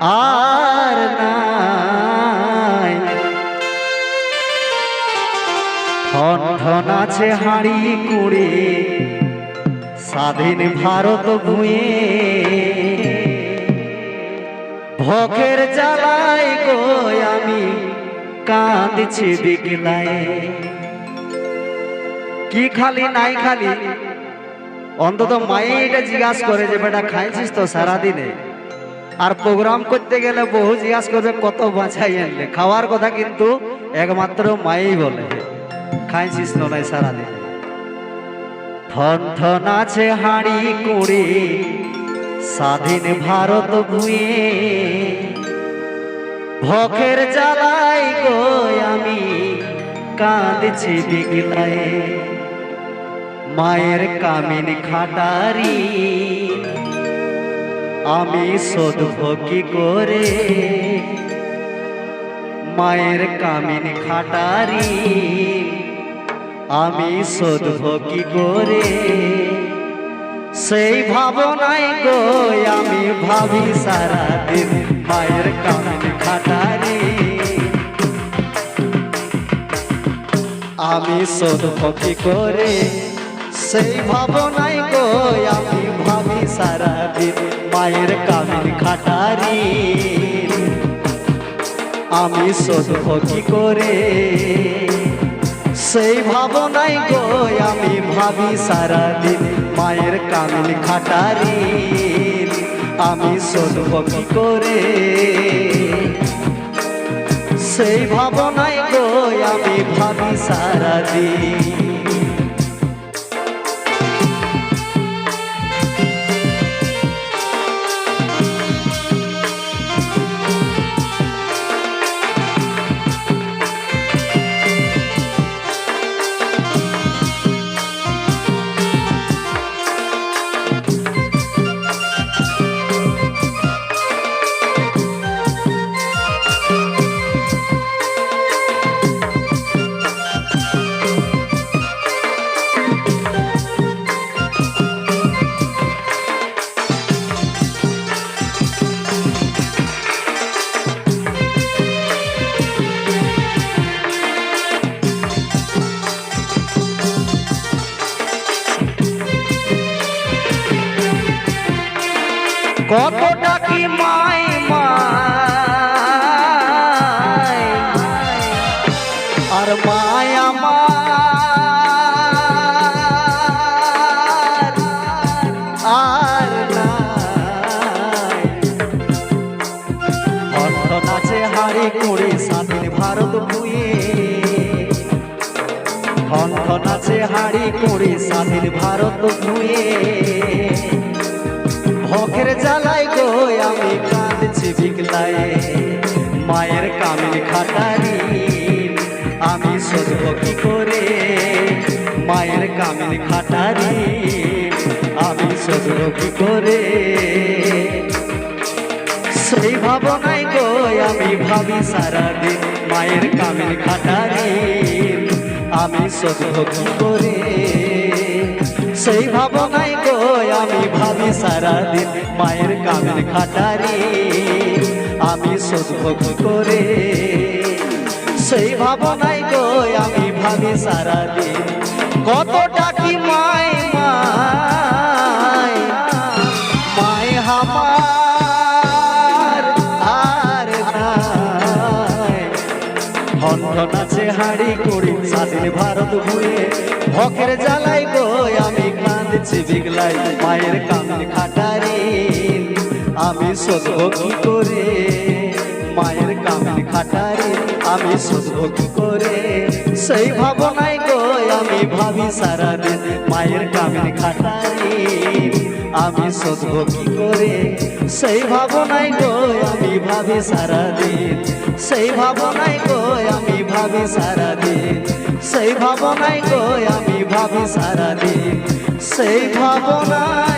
আর নাই। ঠন ঠন আছে হাড়ি কুড়ে, স্বাধীন ভারত ভুঁয়ে ভকের জ্বালাই গো আমি কাঁদছি বিগলায় কি খালি নাই খালি? অন্তত মায়ে এটা জিজ্ঞাসা করে যে, বেটা, খাইছিস তো সারাদিনে? আর প্রোগ্রাম করতে গেলে বহু জিজ্ঞাসা করবে, কত বাঁচাই আনলে খাওয়ার কথা কিন্তু একমাত্র মায়েই বলে। খাইছিস নয় সারাদিন? থন থন আছে হাঁড়ি কুড়ি, স্বাধীন ভারত ভুঁয়ে ভখের জ্বালাই গো আমি কাঁদছি বিগলায়। মায়ের কামিন খাটারি আমি কি করে? মায়ের কামিন খাটারি। আমি শোধব কি করে? সেই ভাবনায় গো, আমি ভাবি সারা দিন মায়ের কামিন খাটারি। আমি কি করে? সেই ভাবনায় গো, আমি ভাবি সারা দিন মায়ের কামিন খাটারি। আমি শোধব কি করে? সেই ভাবনায় গো আমি ভাবি সারা দিন মায়ের কামিন খাটারি। আমি শোধব কি করে? সেই ভাবনায় গো আমি ভাবি সারা কতটা কি মাই মাই আর মায় আমার, আর অর্থ হাড়ি কুড়ি স্বাধীন ভারত ভুয়ে ধন নাচে হাড়ি কুড়ি স্বাধীন ভারত ভুয়ে ভখের জ্বালাই গো, আমি কাঁদছি বিকলাই মায়ের কামিন খাটারি আমি সরব কি করে? মায়ের কামিন খাটারি আমি সরব কি করে? সেই ভাবনাই গো, আমি ভাবি সারাদিন মায়ের কামিন খাটারি আমি সরব কি করে? সেই ভাবনাই আমি ভাবি সারাদিন মায়ের কামের খাটারে, আমি কি করে। সেই ভাবনাই গো আমি ভাবি সারাদিন কতটা কি মায় মায় মায় হামার আর আছে হাড়ি কুড়ি স্বাধীন ভারত ভুয়ে ভকের জ্বালাই গো আমি কাঁদছি বিগলাই মায়ের কামিন খাটারি। আমি শোধব কি করে? মায়ের কামিন খাটারি, আমি শোধব কি করে? সেই ভাবনায় গো আমি ভাবি সারাদিন মায়ের কামিন খাটারি। আমি শোধব কি করে? সেই ভাবনায় গো আমি ভাবি সারাদিন। সেই ভাবনায় গো আমি ভাবি সারাদিন। সেই ভাবনায় গো আমি ভাবি সারাদিন। সেই ভাবনায়